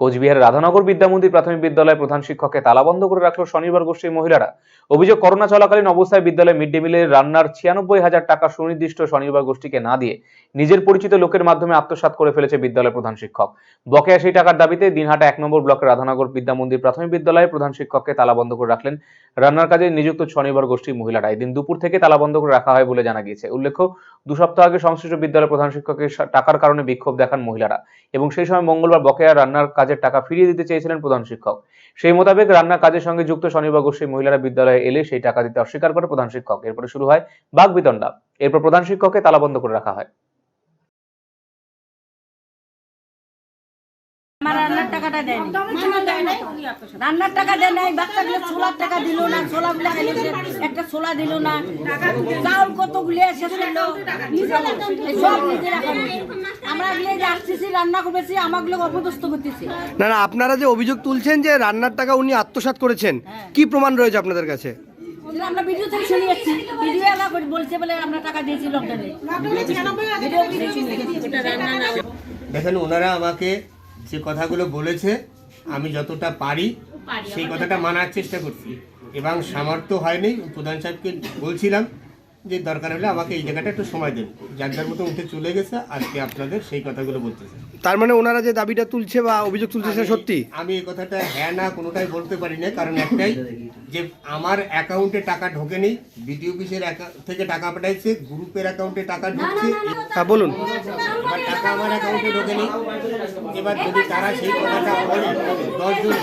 কোচবিহারের রাধানগর বিদ্যামন্দির প্রাথমিক বিদ্যালয়ের প্রধান শিক্ষককে তালাবন্ধ করে রাখল শনিবার গোষ্ঠীর মহিলারা। অভিযোগ করোনা চলাকালীন অবস্থায় বিদ্যালয়ে মিড ডে মিলের রান্নার ছিয়ানব্বই হাজার টাকা সুনির্দিষ্ট শনিবার গোষ্ঠীকে না দিয়ে নিজের পরিচিত লোকের মাধ্যমে আত্মসাৎ করে ফেলেছে বিদ্যালয়ের প্রধান শিক্ষক। বকেয়া সেই টাকার দাবিতে দিনহাটা এক নম্বর ব্লকের রাধানগর বিদ্যামন্দির প্রাথমিক বিদ্যালয়ের প্রধান শিক্ষককে তালাবন্ধ করে রাখলেন রান্নার কাজে নিযুক্ত স্বনির্ভর গোষ্ঠীর মহিলারা। এদিন দুপুর থেকে তালাবন্ধ করে রাখা হয় বলে জানা গিয়েছে। উল্লেখ্য, দু সপ্তাহ আগে সংশ্লিষ্ট বিদ্যালয়ের প্রধান শিক্ষকের টাকার কারণে বিক্ষোভ দেখান মহিলারা এবং সেই সময় মঙ্গলবার বকেয়া রান্নার কাজের টাকা ফিরিয়ে দিতে চেয়েছিলেন প্রধান শিক্ষক। সেই মোতাবেক রান্না কাজের সঙ্গে যুক্ত স্বনির্ভর গোষ্ঠী মহিলারা বিদ্যালয়ে এলে সেই টাকা দিতে অস্বীকার করে প্রধান শিক্ষক। এরপরে শুরু হয় বাঘ বিতণ্ডা। এরপর প্রধান শিক্ষককে তালাবন্ধ করে রাখা হয়। রান্নার টাকাটা দেয়নি। রান্নার টাকা দেয় নাই বাচ্চাগুলো ছোলার টাকা দিল না ছোলা গুলো একটা ছোলা দিল না। চাউল কতগুলি সব নিজের আমরা গিয়ে যে আসতেছি রান্না করতেছি আমাগুলো অপদস্থ করতেছি। না না আপনারা যে অভিযোগ তুলছেন যে রান্নার টাকা উনি আত্মসাৎ করেছেন হ্যাঁ। কি প্রমাণ রয়েছে আপনাদের কাছে? আমরা ভিডিও থেকে শুনে এসেছি ভিডিও এলা বলছে বলে আমরা টাকা দিয়েছি লকডাউনে। দেখেন ওনারা আমাকে যে কথাগুলো বলেছে আমি যতটা পারি সেই কথাটা মানার চেষ্টা করছি এবং সামর্থ্য হয়নি প্রধান সাহেবকে বলছিলাম যে দরকার হলে আমাকে এই জায়গাটা একটু সময় দেন যার যার মতো উঠে চলে গেছে আজকে আপনাদের সেই কথাগুলো বলতেছে তার মানে ওনারা যে দাবিটা তুলছে বা অভিযোগ তুলছে সেটা সত্যি আমি এই কথাটা হ্যাঁ না কোনোটাই বলতে পারি না কারণ একটাই যে আমার অ্যাকাউন্টে টাকা ঢোকেনি বিডিও অফিসের থেকে টাকা পাঠাইছে গ্রুপের অ্যাকাউন্টে টাকা ঢুকছে হ্যাঁ বলুন এবার টাকা আমার অ্যাকাউন্টে ঢোকেনি। এবার যদি তারা সেই কথাটা বলে দশজন